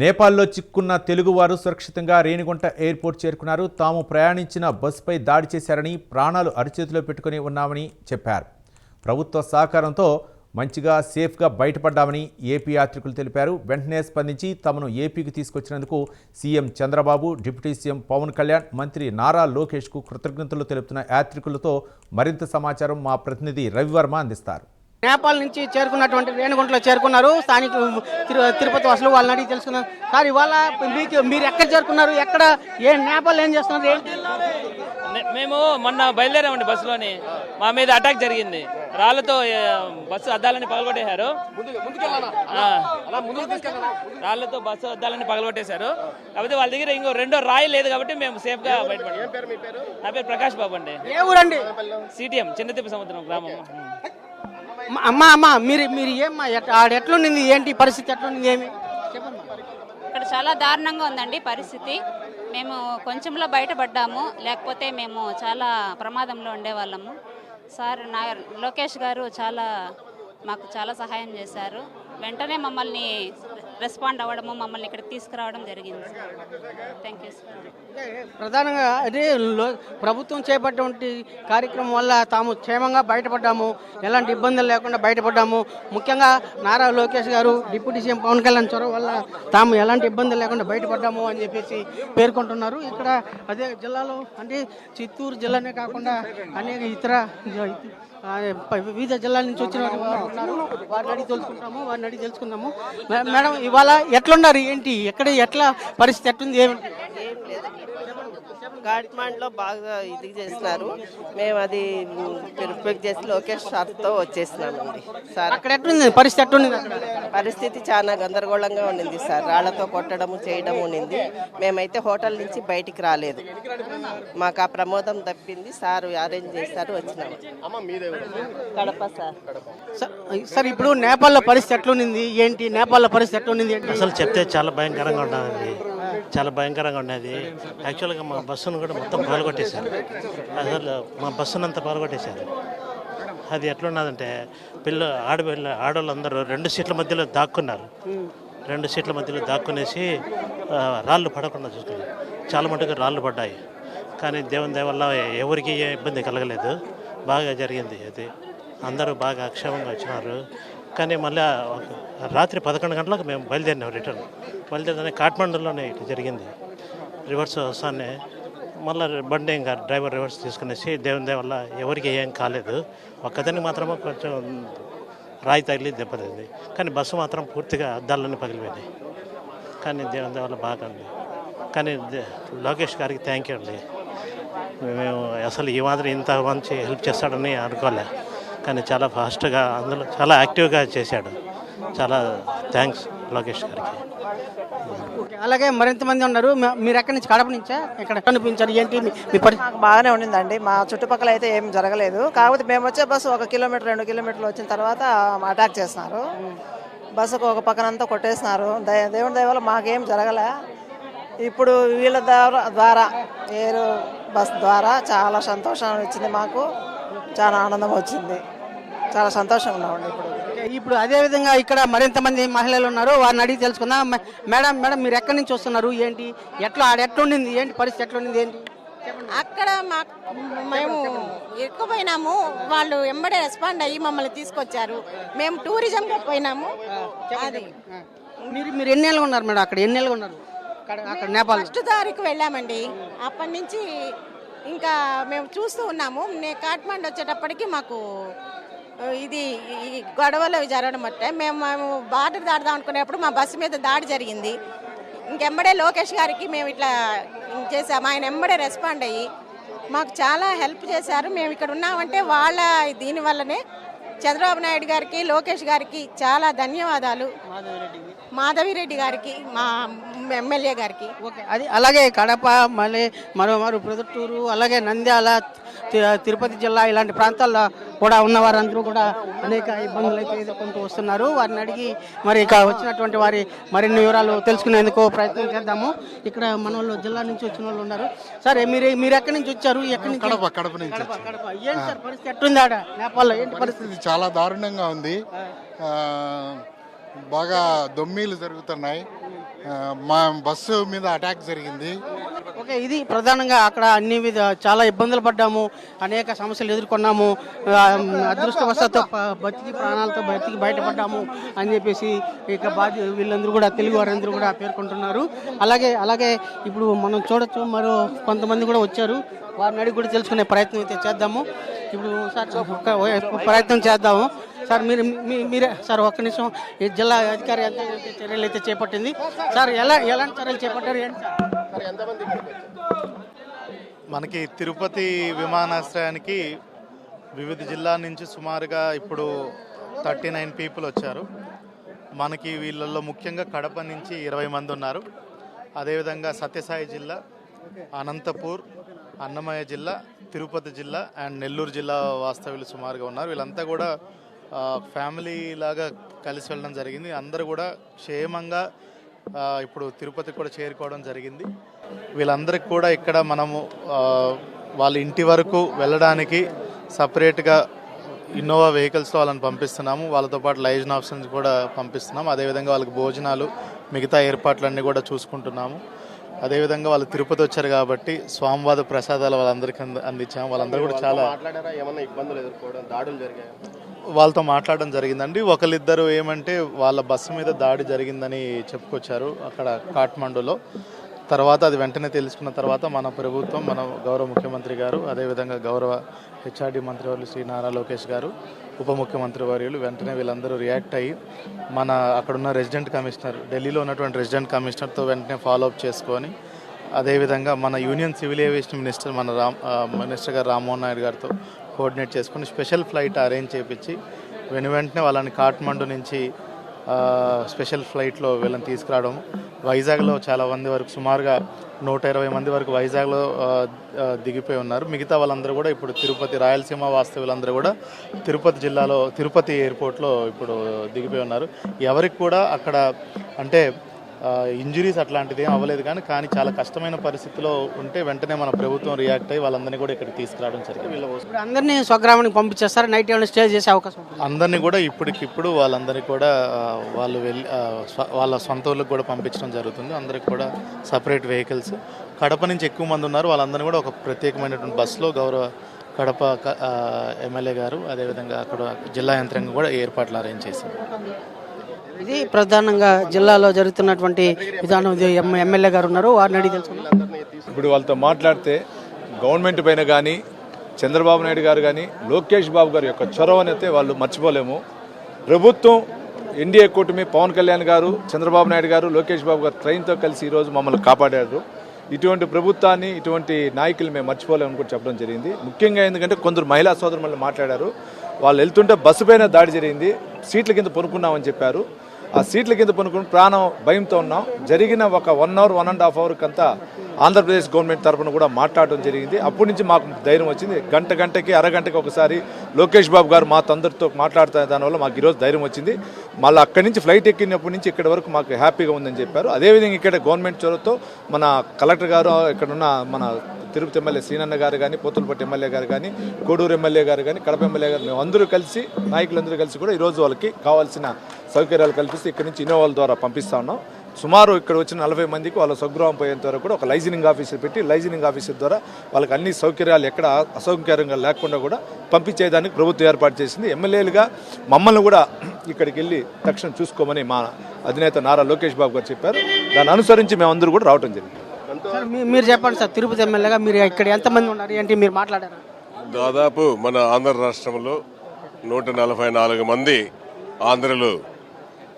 నేపాల్లో చిక్కున్న తెలుగువారు సురక్షితంగా రేణిగుంట ఎయిర్పోర్ట్ చేరుకున్నారు. తాము ప్రయాణించిన బస్సుపై దాడి చేశారని ప్రాణాలు అరిచేతిలో పెట్టుకుని ఉన్నామని చెప్పారు. ప్రభుత్వ సహకారంతో మంచిగా సేఫ్గా బయటపడ్డామని ఏపీ యాత్రికులు తెలిపారు. వెంటనే స్పందించి తమను ఏపీకి తీసుకొచ్చినందుకు CM Chandrababu deputy CM Pawan Kalyan మంత్రి నారా లోకేష్కు కృతజ్ఞతలు తెలుపుతున్న యాత్రికులతో మరింత సమాచారం మా ప్రతినిధి రవివర్మ అందిస్తారు. నేపాల్ నుంచి చేరుకున్నటువంటి రేణిగుంటలో చేరుకున్నారు. స్థానిక తిరు- తిరుపతి వాసులు వాళ్ళని అడిగి తెలుసుకున్నారు సార్ ఇవాళ మీకు మీరు ఎక్కడ చేరుకున్నారు? ఎక్కడ ఏ నేపాల్ ఏం చేస్తున్నారు? ఏంటి? మేము మొన్న బయలుదేరామండి బస్సులోని. మా మీద అటాక్ జరిగింది. రాళ్ళతో బస్సు అద్దాలని పగలగొట్టేశారు. రాళ్ళతో బస్సు అద్దాలని పగలగొట్టేశారు. కాకపోతే వాళ్ళ దగ్గర ఇంకో రెండో రాయి లేదు కాబట్టి మేము సేఫ్గా బయటపడ్డాం. నా పేరు ప్రకాష్ బాబు అండి. ఏ ఊరండి? సిటిఎం చిన్నతిప్ప సముద్రం గ్రామం. అమ్మ- అమ్మా అమ్మా మీరు మీరు ఏమ్మా ఆడ ఎట్లుండింది ఏంటి పరిస్థితి ఎట్లుంది ఏమి? ఇక్కడ చాలా దారుణంగా ఉందండి పరిస్థితి. మేము కొంచెంలో బయటపడ్డాము లేకపోతే మేము చాలా ప్రమాదంలో ఉండేవాళ్ళము. సార్ నా లోకేష్ గారు చాలా మాకు చాలా సహాయం చేశారు. వెంటనే మమ్మల్ని రెస్పాండ్ అవ్వడము మమ్మల్ని ఇక్కడికి తీసుకురావడం జరిగింది. థ్యాంక్ యూ సార్ ప్రధానంగా అదే ప్రభుత్వం చేపట్టినటువంటి కార్యక్రమం వల్ల తాము క్షేమంగా బయటపడ్డాము. ఎలాంటి ఇబ్బందులు లేకుండా బయటపడ్డాము. ముఖ్యంగా నారా లోకేష్ గారు డిప్యూటీ సీఎం పవన్ కళ్యాణ్ చొరవ వల్ల తాము ఎలాంటి ఇబ్బందులు లేకుండా బయటపడ్డాము అని చెప్పేసి పేర్కొంటున్నారు. ఇక్కడ అదే జిల్లాలో అంటే చిత్తూరు జిల్లానే కాకుండా అనేక ఇతర వివిధ జిల్లాల నుంచి వచ్చిన ఉన్నారు. వారిని అడిగి తెలుసుకుంటాము వారిని అడిగి తెలుసుకుందాము. మేడం ఇవాళ ఎట్లున్నారు ఏంటి? ఎక్కడ ఎట్లా పరిస్థితి ఎట్లుంది? ఏమి కాట్మాండ్లో బాగా ఇది చేస్తున్నారు. మేము అది రిపెక్ట్ చేసి లోకేష్ సార్తో వచ్చేసినామండి. సార్ అక్కడ ఎట్లుంది? పరిస్థితి ఎట్లుంది అక్కడ? పరిస్థితి చాలా గందరగోళంగా ఉండింది సార్. రాళ్ళతో కొట్టడము చేయడం ఉండింది. మేమైతే హోటల్ నుంచి బయటికి రాలేదు. మాకు ఆ ప్రమోదం తప్పింది. సార్ అరేంజ్ చేశారు వచ్చినాము కడప సార్. సార్ సార్ ఇప్పుడు నేపాల్లో పరిస్థితి ఎట్లుంది? ఏంటి? నేపాల్లో పరిస్థితి ఎట్లుంది? ఏంటి? అసలు చెప్తే చాలా భయంకరంగా ఉన్నది చాలా భయంకరంగా ఉన్నది యాక్చువల్గా మా బస్సును కూడా మొత్తం పాల్గొట్టేశారు. అసలు మా బస్సును అంతా పాల్గొట్టేశారు. అది ఎట్లున్నదంటే పిల్ల ఆడపిల్ల ఆడవాళ్ళందరూ రెండు సీట్ల మధ్యలో దాక్కున్నారు. రెండు సీట్ల మధ్యలో దాక్కునేసి రాళ్ళు పడకుండా చూసుకున్నారు చాలా మటుకు రాళ్ళు పడ్డాయి. కానీ దేవుని దయ వల్ల ఎవరికి ఏ ఇబ్బంది కలగలేదు. బాగా జరిగింది అది. అందరూ బాగా అక్షేమంగా వచ్చినారు. కానీ మళ్ళీ రాత్రి పదకొండు గంటలకు మేము బయలుదేరినాం రిటర్న్. బయలుదేరిన కాఠ్మండూలోనే ఇటు జరిగింది. రివర్స్ వస్తానే మళ్ళీ బండి ఇంకా డ్రైవర్ రివర్స్ తీసుకునేసి దేవుని దయ వల్ల ఎవరికి ఏం కాలేదు. ఒక్కదానికి మాత్రమే కొంచెం రాయి తగిలి దెబ్బతింది కానీ బస్సు మాత్రం పూర్తిగా అద్దాలన్నీ పగిలిపోయినాయి కానీ దేవుని దయ వల్ల బాగా ఉంది. కానీ లోకేష్ గారికి థ్యాంక్ యూ అండి. మేము అసలు ఈ మాదిరి ఇంత మంచి హెల్ప్ చేస్తాడని అనుకోలే. కానీ చాలా ఫాస్ట్గా అందులో చాలా యాక్టివ్గా చేశాడు. చాలా థ్యాంక్స్ లోకేష్ గారికి. ఓకే, అలాగే మరింత మంది ఉన్నారు. మ- మీరు ఎక్కడి నుంచి? కడప నుంచా? ఇక్కడ కనిపించారు? ఏంటి? మీ- మాకు బాగానే ఉండిందండి. మా చుట్టుపక్కల అయితే ఏం జరగలేదు. కాకపోతే మేము వచ్చే బస్సు ఒక కిలోమీటర్ రెండు కిలోమీటర్లు వచ్చిన తర్వాత అటాక్ చేస్తున్నారు బస్సుకు ఒక పక్కనంతా కొట్టేసినారు. దయ- దేవుని దయ వల్ల మాకేం జరగలే. ఇప్పుడు వీళ్ళ ద్వారా ద్వారా ఏరు బస్ ద్వారా చాలా సంతోషం ఇచ్చింది మాకు. చాలా ఆనందం వచ్చింది. చాలా సంతోషంగా ఉన్నామండి ఇప్పుడు. ఇప్పుడు అదే విధంగా ఇక్కడ మరింత మంది మహిళలు ఉన్నారు. వారిని అడిగి తెలుసుకుందాం. మ- మేడం మేడం మీరు ఎక్కడి నుంచి వస్తున్నారు? ఏంటి? ఎట్లా ఆడ ఎట్లుండింది? ఏంటి పరిస్థితి? ఎట్లుండింది? ఏంటి? అక్కడ మాకు మేము ఎక్కుపోయినాము వాళ్ళు ఎంబడే రెస్పాండ్ అయ్యి మమ్మల్ని తీసుకొచ్చారు. మేము టూరిజంగా పోయినాము. అది. మీరు మీరు ఎన్ని ఏళ్ళుగా ఉన్నారు మేడం అక్కడ? ఎన్ని ఏళ్ళుగా ఉన్నారు? అక్కడ నేపాల్ ఫస్ట్ తారీఖు వెళ్ళామండి. అప్పటి నుంచి ఇంకా మేము చూస్తూ ఉన్నాము. నేను కాట్మండ్ వచ్చేటప్పటికి మాకు ఇది ఈ గొడవలు జరగడం అంటే మేము మేము బార్డర్ దాటుదాం అనుకునేప్పుడు మా బస్సు మీద దాడి జరిగింది. ఇంకెంబడే లోకేష్ గారికి మేము ఇట్లా చేసాము. ఆయన ఎంబడే రెస్పాండ్ అయ్యి మాకు చాలా హెల్ప్ చేశారు. మేము ఇక్కడ ఉన్నామంటే వాళ్ళ దీని వల్లనే చంద్రబాబు నాయుడు గారికి లోకేష్ గారికి చాలా ధన్యవాదాలు. మాధవిరెడ్డి గారికి మా ఎమ్మెల్యే గారికి. ఓకే అది అలాగే కడప మళ్ళీ మరో మరో ప్రొద్దుటూరు అలాగే నంద్యాల తి- తిరుపతి జిల్లా ఇలాంటి ప్రాంతాల్లో కూడా ఉన్న వారందరూ కూడా అనేక ఇబ్బందులు అయితే ఎదుర్కొంటూ వస్తున్నారు. వారిని అడిగి మరి ఇక వచ్చినటువంటి వారి మరిన్ని వివరాలు తెలుసుకునేందుకు ప్రయత్నం చేద్దాము. ఇక్కడ మన వాళ్ళు జిల్లా నుంచి వచ్చిన వాళ్ళు ఉన్నారు. సరే మీరు మీరు ఎక్కడి నుంచి వచ్చారు? ఎక్కడి నుంచి కడప కడప నుంచి కడప ఏంటి సార్ పరిస్థితి? ఎట్టుంది ఆడ? నేపాల్లో ఏంటి పరిస్థితి చాలా దారుణంగా ఉంది. ఆ, బాగా దొమ్మీలు జరుగుతున్నాయి. మా బస్సు మీద అటాక్ జరిగింది. ఓకే ఇది ప్రధానంగా అక్కడ అన్ని విధ చాలా ఇబ్బందులు పడ్డాము అనేక సమస్యలు ఎదుర్కొన్నాము ఆ, అదృష్టవశాత్తు బతికి ప్రాణాలతో బతికి బయటపడ్డాము అని చెప్పేసి ఇక బాధ్య వీళ్ళందరూ కూడా తెలుగు వారందరూ కూడా పేర్కొంటున్నారు. అలాగే అలాగే ఇప్పుడు మనం చూడొచ్చు మరో కొంతమంది కూడా వచ్చారు. వారిని అడిగి కూడా తెలుసుకునే ప్రయత్నం అయితే చేద్దాము. ఇప్పుడు సార్ ప్రయత్నం చేద్దాము. సార్ మీరు మీ- మీరే సార్ ఒక్క నిమిషం ఈ జిల్లా అధికారి ఎంత చర్యలు అయితే చేపట్టింది. సార్ ఎలా ఎలాంటి చర్యలు చేపట్టారు ఏంటి సార్? మనకి తిరుపతి విమానాశ్రయానికి వివిధ జిల్లాల నుంచి సుమారుగా ఇప్పుడు థర్టీ నైన్ పీపుల్ వచ్చారు. మనకి వీళ్ళల్లో ముఖ్యంగా కడప నుంచి ఇరవై మంది ఉన్నారు. అదేవిధంగా సత్యసాయి జిల్లా అనంతపూర్ అన్నమయ్య జిల్లా తిరుపతి జిల్లా అండ్ నెల్లూరు జిల్లా వాస్తవ్యులు సుమారుగా ఉన్నారు. వీళ్ళంతా కూడా ఫ్యామిలీ లాగా కలిసి వెళ్ళడం జరిగింది. అందరూ కూడా క్షేమంగా ఇప్పుడు తిరుపతి కూడా చేరుకోవడం జరిగింది. వీళ్ళందరికీ కూడా ఇక్కడ మనము వాళ్ళ ఇంటి వరకు వెళ్ళడానికి సపరేట్గా ఇన్నోవా వెహికల్స్ వాళ్ళని పంపిస్తున్నాము. వాళ్ళతో పాటు లైజన్ ఆప్షన్స్ కూడా పంపిస్తున్నాము. అదేవిధంగా వాళ్ళకి భోజనాలు మిగతా ఏర్పాట్లన్నీ కూడా చూసుకుంటున్నాము. అదేవిధంగా వాళ్ళు తిరుపతి వచ్చారు కాబట్టి స్వామివాద ప్రసాదాలు వాళ్ళందరికీ అంద- అందించాము. వాళ్ళందరూ కూడా చాలా మాట్లాడారా? ఏమన్నా ఇబ్బందులు ఎదుర్కోవడం దాడులు జరిగాయి? వాళ్ళతో మాట్లాడడం జరిగిందండి. ఒకరిద్దరు ఏమంటే వాళ్ళ బస్సు మీద దాడి జరిగిందని చెప్పుకొచ్చారు అక్కడ కాఠ్మండూలో. తర్వాత అది వెంటనే తెలుసుకున్న తర్వాత మన ప్రభుత్వం మన గౌరవ ముఖ్యమంత్రి గారు అదేవిధంగా గౌరవ హెచ్ఆర్డి మంత్రివర్యులు శ్రీ నారా లోకేష్ గారు ఉప ముఖ్యమంత్రి వర్యులు వెంటనే వీళ్ళందరూ రియాక్ట్ అయ్యి మన అక్కడున్న రెసిడెంట్ కమిషనర్ ఢిల్లీలో ఉన్నటువంటి రెసిడెంట్ కమిషనర్తో వెంటనే ఫాలో అప్ చేసుకొని అదేవిధంగా మన యూనియన్ సివిల్ ఏవియేషన్ మినిస్టర్ మన రామ్ మినిస్టర్ గారు రామ్మోహన్ నాయుడు గారితో కోఆర్డినేట్ చేసుకుని స్పెషల్ ఫ్లైట్ అరేంజ్ చేయించి వెను వెంటనే వాళ్ళని కాఠ్మండు నుంచి స్పెషల్ ఫ్లైట్లో వీళ్ళని తీసుకురావడం వైజాగ్లో చాలా మంది వరకు సుమారుగా నూట ఇరవై మంది వరకు వైజాగ్లో దిగిపోయి ఉన్నారు. మిగతా వాళ్ళందరూ కూడా ఇప్పుడు తిరుపతి రాయలసీమ వాస్తవ్యులందరూ కూడా తిరుపతి జిల్లాలో తిరుపతి ఎయిర్పోర్ట్లో ఇప్పుడు దిగిపోయి ఉన్నారు. ఎవరికి కూడా అక్కడ అంటే ఇంజురీస్ అట్లాంటిది ఏం అవ్వలేదు కానీ కానీ చాలా కష్టమైన పరిస్థితిలో ఉంటే వెంటనే మన ప్రభుత్వం రియాక్ట్ అయ్యి వాళ్ళందరినీ కూడా ఇక్కడికి తీసుకురావడం జరిగింది. ఇప్పుడు అందరినీ స్వగ్రామానికి పంపించేస్తారు? నైట్ ఏమైనా స్టే చేసే అవకాశం అందరినీ కూడా ఇప్పటికిప్పుడు వాళ్ళందరినీ కూడా వాళ్ళు వెళ్ళి వాళ్ళ సొంత ఊళ్ళకి కూడా పంపించడం జరుగుతుంది. అందరికి కూడా సపరేట్ వెహికల్స్ కడప నుంచి ఎక్కువ మంది ఉన్నారు. వాళ్ళందరినీ కూడా ఒక ప్రత్యేకమైనటువంటి బస్సులో గౌరవ కడప ఎమ్మెల్యే గారు అదేవిధంగా అక్కడ జిల్లా యంత్రాంగం కూడా ఏర్పాట్లు అరేంజ్ చేశారు ఇది ప్రధానంగా జిల్లాలో జరుగుతున్నటువంటి విధానం. ఎమ్మెల్యే గారు ఉన్నారు వారిని అడిగి తెలుసుకున్నారు ఇప్పుడు వాళ్ళతో మాట్లాడితే గవర్నమెంట్ పైన కానీ చంద్రబాబు నాయుడు గారు కానీ లోకేష్ బాబు గారి యొక్క చొరవనైతే వాళ్ళు మర్చిపోలేము. ప్రభుత్వం ఎన్డీఏ కూటమి పవన్ కళ్యాణ్ గారు చంద్రబాబు నాయుడు గారు లోకేష్ బాబు గారు ట్రైన్తో కలిసి ఈరోజు మమ్మల్ని కాపాడారు. ఇటువంటి ప్రభుత్వాన్ని ఇటువంటి నాయకులు మేము మర్చిపోలేమని కూడా చెప్పడం జరిగింది. ముఖ్యంగా ఎందుకంటే కొందరు మహిళా సోదరులు మాట్లాడారు. వాళ్ళు వెళ్తుంటే బస్సు పైన దాడి జరిగింది. సీట్ల కింద పొనుక్కున్నామని చెప్పారు. ఆ సీట్ల కింద పనుకుని ప్రాణం భయంతో ఉన్నాం. జరిగిన ఒక one hour one and half అవర్కి అంతా ఆంధ్రప్రదేశ్ గవర్నమెంట్ తరఫున కూడా మాట్లాడడం జరిగింది. అప్పటి నుంచి మాకు ధైర్యం వచ్చింది. గంట గంటకి అరగంటకి ఒకసారి లోకేష్ బాబు గారు మా తందరితో మాట్లాడుతున్న దానివల్ల మాకు ఈరోజు ధైర్యం వచ్చింది. మళ్ళీ అక్కడి నుంచి ఫ్లైట్ ఎక్కినప్పటి నుంచి ఇక్కడ వరకు మాకు హ్యాపీగా ఉందని చెప్పారు. అదేవిధంగా ఇక్కడ గవర్నమెంట్ చొరవతో మన కలెక్టర్ గారు ఇక్కడ ఉన్న మన తిరుపతి ఎమ్మెల్యే సీనన్న గారు కానీ పోతులపట్టి ఎమ్మెల్యే గారు కానీ కోడూరు ఎమ్మెల్యే గారు కానీ కడప ఎమ్మెల్యే గారు మేము అందరూ కలిసి నాయకులందరూ కలిసి కూడా ఈరోజు వాళ్ళకి కావాల్సిన సౌకర్యాలు కల్పిస్తే ఇక్కడ నుంచి ఇన్నోవాల ద్వారా పంపిస్తా ఉన్నాం. సుమారు ఇక్కడ వచ్చిన నలభై మందికి వాళ్ళ స్వగృహం పోయేంత వరకు కూడా ఒక లైజనింగ్ ఆఫీసర్ పెట్టి లైజనింగ్ ఆఫీసర్ ద్వారా వాళ్ళకి అన్ని సౌకర్యాలు ఎక్కడ అసౌకర్యంగా లేకుండా కూడా పంపించేదానికి ప్రభుత్వం ఏర్పాటు చేసింది. ఎమ్మెల్యేలుగా మమ్మల్ని కూడా ఇక్కడికి వెళ్ళి తక్షణం చూసుకోమని మా అధినేత నారా లోకేష్ బాబు గారు చెప్పారు. దాన్ని అనుసరించి మేమందరూ కూడా రావడం జరిగింది. మీరు చెప్పండి సార్ తిరుపతి ఎమ్మెల్యేగా మీరు ఇక్కడ ఎంతమంది ఉన్నారు? ఏంటి మీరు మాట్లాడారు? దాదాపు మన ఆంధ్ర రాష్ట్రంలో నూట నలభై నాలుగు మంది ఆంధ్రలు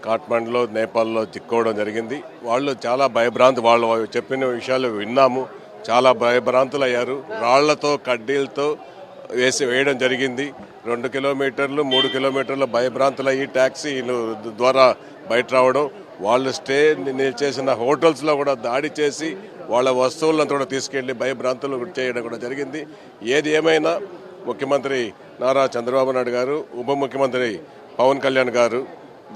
కాఠ్మండ్లో నేపాల్లో చిక్కోవడం జరిగింది. వాళ్ళు చాలా భయభ్రాంతి వాళ్ళు చెప్పిన విషయాలు విన్నాము. చాలా భయభ్రాంతులు అయ్యారు రాళ్ళతో కడ్డీలతో వేసి వేయడం జరిగింది. రెండు కిలోమీటర్లు మూడు కిలోమీటర్ల భయభ్రాంతులు అయ్యి ట్యాక్సీలు ద్వారా బయట రావడం. వాళ్ళు స్టే చేసిన హోటల్స్లో కూడా దాడి చేసి వాళ్ళ వస్తువులను కూడా తీసుకెళ్ళి భయభ్రాంతులు చేయడం కూడా జరిగింది. ఏది ఏమైనా ముఖ్యమంత్రి నారా చంద్రబాబు నాయుడు గారు ఉప ముఖ్యమంత్రి పవన్ కళ్యాణ్ గారు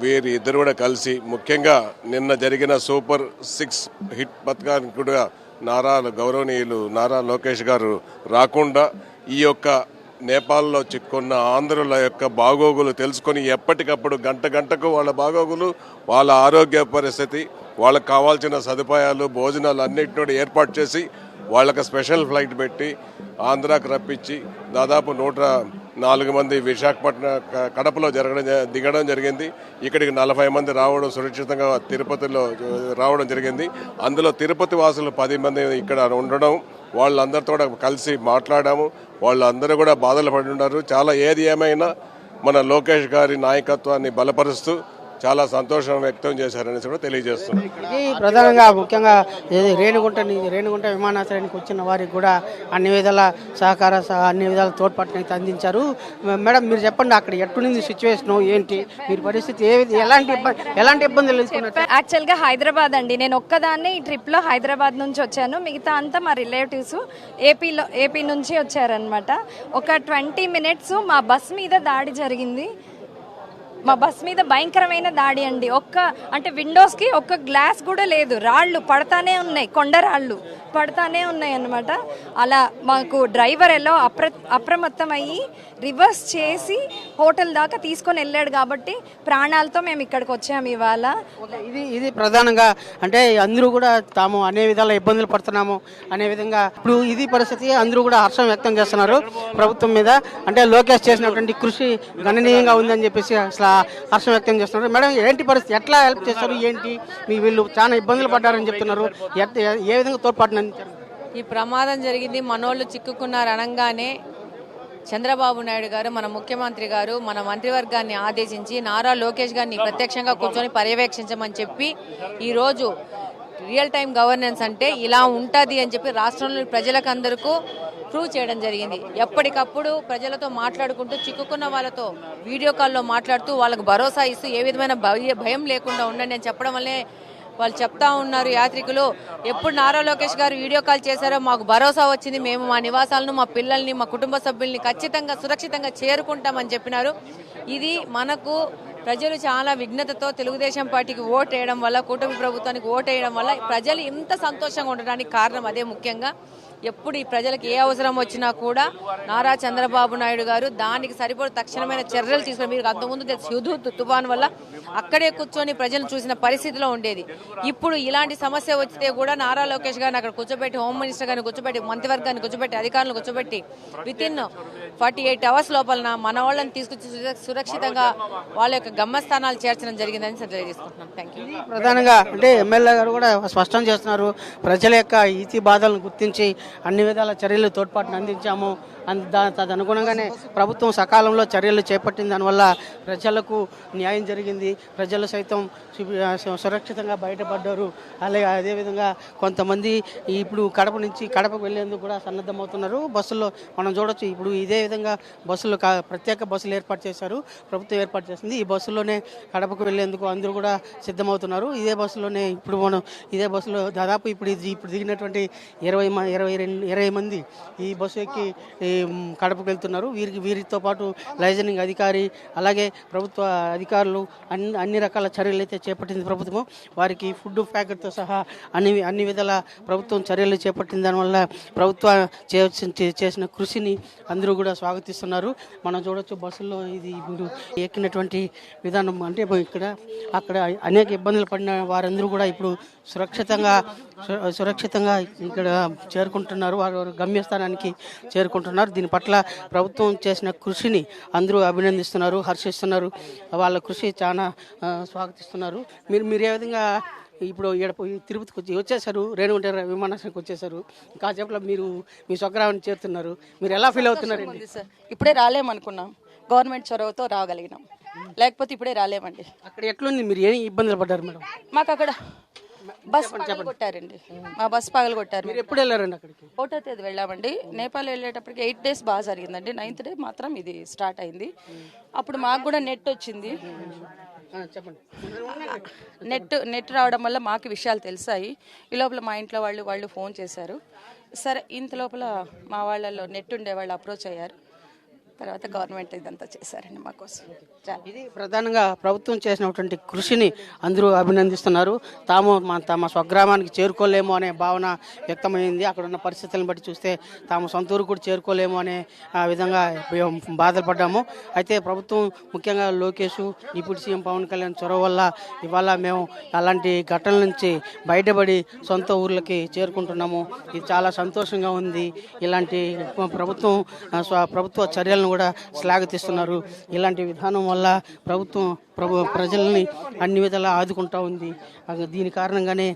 వీరి ఇద్దరు కూడా కలిసి ముఖ్యంగా నిన్న జరిగిన సూపర్ సిక్స్ హిట్ పథకానికి కూడా నారా గౌరవనీయులు నారా లోకేష్ గారు రాకుండా ఈ యొక్క నేపాల్లో చిక్కున్న ఆంధ్రుల యొక్క బాగోగులు తెలుసుకొని ఎప్పటికప్పుడు గంట గంటకు వాళ్ళ బాగోగులు వాళ్ళ ఆరోగ్య పరిస్థితి వాళ్ళకి కావాల్సిన సదుపాయాలు భోజనాలు అన్నింటినీ ఏర్పాటు చేసి వాళ్ళకి స్పెషల్ ఫ్లైట్ పెట్టి ఆంధ్రాకి రప్పించి దాదాపు నూట నాలుగు మంది విశాఖపట్నం క- కడపలో జరగడం జ- దిగడం జరిగింది. ఇక్కడికి నలభై మంది రావడం సురక్షితంగా తిరుపతిలో రావడం జరిగింది. అందులో తిరుపతి వాసులు పది మంది ఇక్కడ ఉండడం వాళ్ళందరితో కూడా కలిసి మాట్లాడాము. వాళ్ళందరూ కూడా బాధలు పడి ఉన్నారు. చాలా ఏది ఏమైనా మన లోకేష్ గారి నాయకత్వాన్ని బలపరుస్తూ చాలా సంతోషం వ్యక్తం చేశారనేసి కూడా తెలియజేస్తున్నాం. ఇది ప్రధానంగా ముఖ్యంగా రేణిగుంట ని- రేణిగుంట విమానాశ్రయానికి వచ్చిన వారికి కూడా అన్ని విధాల సహకార సహ అన్ని విధాల తోడ్పాటుని అయితే అందించారు. మేడం మీరు చెప్పండి అక్కడ ఎట్టునింది సిచ్యువేషన్ ఏంటి? మీరు పరిస్థితి ఏ ఎలాంటి ఇబ్బంది ఎలాంటి ఇబ్బందులు యాక్చువల్గా హైదరాబాద్ అండి. నేను ఒక్కదాన్నే ఈ ట్రిప్లో హైదరాబాద్ నుంచి వచ్చాను. మిగతా అంతా మా రిలేటివ్స్ ఏపీలో ఏపీ నుంచి వచ్చారనమాట ఒక ట్వంటీ మినిట్స్ మా బస్ మీద దాడి జరిగింది. మా బస్ మీద భయంకరమైన దాడి అండి. ఒక్క అంటే విండోస్కి ఒక్క గ్లాస్ కూడా లేదు. రాళ్ళు పడతానే ఉన్నాయి. కొండ రాళ్ళు పడతానే ఉన్నాయి అన్నమాట. అలా మాకు డ్రైవర్ ఎలా అప్ర అప్రమత్తం అయ్యి రివర్స్ చేసి హోటల్ దాకా తీసుకొని వెళ్ళాడు కాబట్టి ప్రాణాలతో మేము ఇక్కడికి వచ్చాము ఇవాళ. ఇది ఇది ప్రధానంగా అంటే అందరూ కూడా తాము అనే విధాల ఇబ్బందులు పడుతున్నాము అనే విధంగా ఇప్పుడు ఇది పరిస్థితి అందరూ కూడా హర్షం వ్యక్తం చేస్తున్నారు ప్రభుత్వం మీద. అంటే లోకేష్ చేసినటువంటి కృషి గణనీయంగా ఉందని చెప్పేసి అసలు హర్షం వ్యక్తం చేస్తున్నారు. మేడం ఏంటి పరిస్థితి? ఎట్లా హెల్ప్ చేస్తారు? ఏంటి? మీ వీళ్ళు చాలా ఇబ్బందులు పడ్డారని చెప్తున్నారు. ఏ విధంగా తోడ్పాటు ఈ ప్రమాదం జరిగింది. మనోళ్ళు చిక్కుకున్నారు అనగానే. చంద్రబాబు నాయుడు గారు మన ముఖ్యమంత్రి గారు మన మంత్రివర్గాన్ని ఆదేశించి నారా లోకేష్ గారిని ప్రత్యక్షంగా కూర్చొని పర్యవేక్షించమని చెప్పి ఈరోజు రియల్ టైం గవర్నెన్స్ అంటే ఇలా ఉంటుంది అని చెప్పి రాష్ట్రంలోని ప్రజలకు అందరికీ ప్రూవ్ చేయడం జరిగింది. ఎప్పటికప్పుడు ప్రజలతో మాట్లాడుకుంటూ చిక్కుకున్న వాళ్ళతో వీడియో కాల్లో మాట్లాడుతూ వాళ్ళకు భరోసా ఇస్తూ ఏ విధమైన భయం లేకుండా ఉండండి అని చెప్పడం వల్లే వాళ్ళు చెప్తా ఉన్నారు యాత్రికులు. ఎప్పుడు నారా లోకేష్ గారు వీడియో కాల్ చేశారో మాకు భరోసా వచ్చింది. మేము మా నివాసాలను మా పిల్లల్ని మా కుటుంబ సభ్యుల్ని ఖచ్చితంగా సురక్షితంగా చేరుకుంటామని చెప్పినారు. ఇది మనకు ప్రజలు చాలా విఘ్నతతో తెలుగుదేశం పార్టీకి ఓటు వేయడం వల్ల కూటమి ప్రభుత్వానికి ఓటు వేయడం వల్ల ప్రజలు ఇంత సంతోషంగా ఉండడానికి కారణం అదే ముఖ్యంగా. ఎప్పుడు ఈ ప్రజలకు ఏ అవసరం వచ్చినా కూడా నారా చంద్రబాబు నాయుడు గారు దానికి సరిపడ తక్షణమైన చర్యలు తీసుకుని మీరు అంతకుముందు తెలుసు తుఫాన్ వల్ల అక్కడే కూర్చొని ప్రజలు చూసిన పరిస్థితిలో ఉండేది. ఇప్పుడు ఇలాంటి సమస్య వస్తే కూడా నారా లోకేష్ గారిని అక్కడ కూర్చోబెట్టి హోమ్ మినిస్టర్ గారిని కూర్చోబెట్టి మంత్రివర్గాన్ని కూర్చోబెట్టి అధికారులను కూర్చోబెట్టి with in forty eight hours లోపల మన వాళ్ళని తీసుకొచ్చి సురక్షితంగా వాళ్ళ యొక్క గమ్యస్థానాలు చేర్చడం జరిగిందని తెలియజేసుకుంటున్నాం థ్యాంక్ యూ ప్రధానంగా అంటే ఎమ్మెల్యే గారు కూడా స్పష్టం చేస్తున్నారు. ప్రజల యొక్క ఈతి బాధలను గుర్తించి అన్ని విధాల చర్యలు తోడ్పాటును అందించాము. తదనుగుణంగానే ప్రభుత్వం సకాలంలో చర్యలు చేపట్టింది. దానివల్ల ప్రజలకు న్యాయం జరిగింది. ప్రజలు సైతం సురక్షితంగా బయటపడ్డారు. అలాగే అదేవిధంగా కొంతమంది ఇప్పుడు కడప నుంచి కడపకు వెళ్ళేందుకు కూడా సన్నద్ధమవుతున్నారు. బస్సుల్లో మనం చూడొచ్చు. ఇప్పుడు ఇదే విధంగా బస్సులు కా- ప్రత్యేక బస్సులు ఏర్పాటు చేశారు. ప్రభుత్వం ఏర్పాటు చేసింది. ఈ బస్సులోనే కడపకు వెళ్ళేందుకు అందరూ కూడా సిద్ధమవుతున్నారు. ఇదే బస్సులోనే ఇప్పుడు మనం ఇదే బస్సులో దాదాపు ఇప్పుడు ఇది ఇప్పుడు దిగినటువంటి ఇరవై ఇరవై రెండు ఇరవై మంది ఈ బస్సు ఎక్కి కడపకు వెళ్తున్నారు. వీరికి వీరితో పాటు లైజనింగ్ అధికారి అలాగే ప్రభుత్వ అధికారులు అన్ని అన్ని రకాల చర్యలు అయితే చేపట్టింది ప్రభుత్వం వారికి ఫుడ్ ప్యాకెట్తో సహా అన్ని అన్ని విధాల ప్రభుత్వం చర్యలు చేపట్టిన దానివల్ల ప్రభుత్వ చే- చేసిన కృషిని అందరూ కూడా స్వాగతిస్తున్నారు. మనం చూడొచ్చు బస్సుల్లో ఇది ఇప్పుడు ఎక్కినటువంటి విధానం. అంటే ఇక్కడ అక్కడ అనేక ఇబ్బందులు పడిన వారందరూ కూడా ఇప్పుడు సురక్షితంగా సు- సురక్షితంగా ఇక్కడ చేరుకుంటున్నారు. వారు వారు గమ్యస్థానానికి చేరుకుంటున్నారు. దీని పట్ల ప్రభుత్వం చేసిన కృషిని అందరూ అభినందిస్తున్నారు హర్షిస్తున్నారు. వాళ్ళ కృషి చాలా స్వాగతిస్తున్నారు. మీరు మీరు ఏ విధంగా ఇప్పుడు పోయి తిరుపతికి వచ్చి వచ్చేసారు రేణుగుంట విమానాశ్రయానికి వచ్చేసారు కాసేపులో మీరు మీ స్వగ్రామాన్ని చేరుతున్నారు. మీరు ఎలా ఫీల్ అవుతున్నారు ఇప్పుడే రాలేమనుకున్నాం. గవర్నమెంట్ చొరవతో రాగలిగినాం. లేకపోతే ఇప్పుడే రాలేమండి. అక్కడ ఎట్లుంది? మీరు ఏమి ఇబ్బందులు పడ్డారు మేడం? మాకు అక్కడ బస్ పగలు కొట్టారండి. మా బస్ పగలు కొట్టారు. మీరు ఎప్పుడు వెళ్ళారండి అక్కడికి? ఒకటో తేదీ వెళ్ళామండి. నేపాల్ వెళ్ళేటప్పటికి ఎయిట్ డేస్ బాగా జరిగిందండి. నైన్త్ డే మాత్రం ఇది స్టార్ట్ అయింది. అప్పుడు మాకు కూడా నెట్ వచ్చింది. చెప్పండి. నెట్ నెట్ రావడం వల్ల మాకు విషయాలు తెలిసాయి. ఈ లోపల మా ఇంట్లో వాళ్ళు వాళ్ళు ఫోన్ చేశారు. సరే ఇంత లోపల మా వాళ్ళలో నెట్ ఉండే వాళ్ళు అప్రోచ్ అయ్యారు. తర్వాత గవర్నమెంట్ ఇదంతా చేశారండి మా కోసం. ఇది ప్రధానంగా ప్రభుత్వం చేసినటువంటి కృషిని అందరూ అభినందిస్తున్నారు. తాము మా తమ స్వగ్రామానికి చేరుకోలేము అనే భావన వ్యక్తమైంది. అక్కడ ఉన్న పరిస్థితులను బట్టి చూస్తే తాము సొంత ఊరు కూడా చేరుకోలేము అనే విధంగా మేము బాధపడ్డాము. అయితే ప్రభుత్వం ముఖ్యంగా లోకేష్ డిప్యూటీ సీఎం పవన్ కళ్యాణ్ చొరవ వల్ల ఇవాళ మేము అలాంటి ఘటనల నుంచి బయటపడి సొంత ఊర్లకి చేరుకుంటున్నాము. ఇది చాలా సంతోషంగా ఉంది. ఇలాంటి ప్రభుత్వం ప్రభుత్వ చర్యలను కూడా శ్లాఘిస్తున్నారు ఇలాంటి విధానం వల్ల ప్రభుత్వం ప్రభు ప్రజల్ని అన్ని విధాలా ఆదుకుంటా ఉంది. దీని కారణంగానే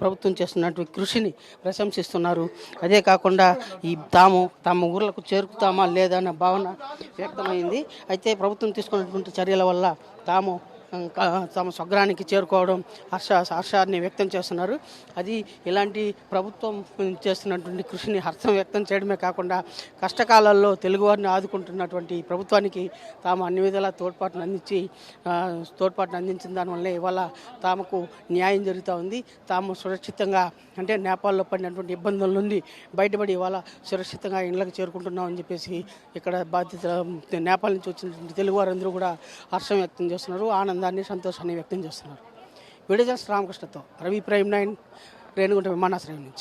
ప్రభుత్వం చేస్తున్నటువంటి కృషిని ప్రశంసిస్తున్నారు. అదే కాకుండా ఈ తాము తమ ఊర్లకు చేరుకుతామా లేదా అన్న భావన వ్యక్తమైంది. అయితే ప్రభుత్వం తీసుకున్నటువంటి చర్యల వల్ల తాము తమ స్వగ్రానికి చేరుకోవడం హర్ష హర్షాన్ని వ్యక్తం చేస్తున్నారు. అది ఇలాంటి ప్రభుత్వం చేస్తున్నటువంటి కృషిని హర్షం వ్యక్తం చేయడమే కాకుండా కష్టకాలాల్లో తెలుగువారిని ఆదుకుంటున్నటువంటి ప్రభుత్వానికి తాము అన్ని విధాలా తోడ్పాటును అందించి తోడ్పాటును అందించిన దానివల్లే ఇవాళ తాముకు న్యాయం జరుగుతూ ఉంది. తాము సురక్షితంగా అంటే నేపాల్లో పడినటువంటి ఇబ్బందుల నుండి బయటపడి ఇవాళ సురక్షితంగా ఇండ్లకు చేరుకుంటున్నామని చెప్పేసి ఇక్కడ బాధ్యత నేపాల్ నుంచి వచ్చినటువంటి తెలుగువారందరూ కూడా హర్షం వ్యక్తం చేస్తున్నారు. ఆనందాన్ని సంతోషాన్ని వ్యక్తం చేస్తున్నారు. విడజన్స్ రామకృష్ణతో రవి ప్రేమ్ నైన్ రేణుగుంట విమానాశ్రయం నుంచి.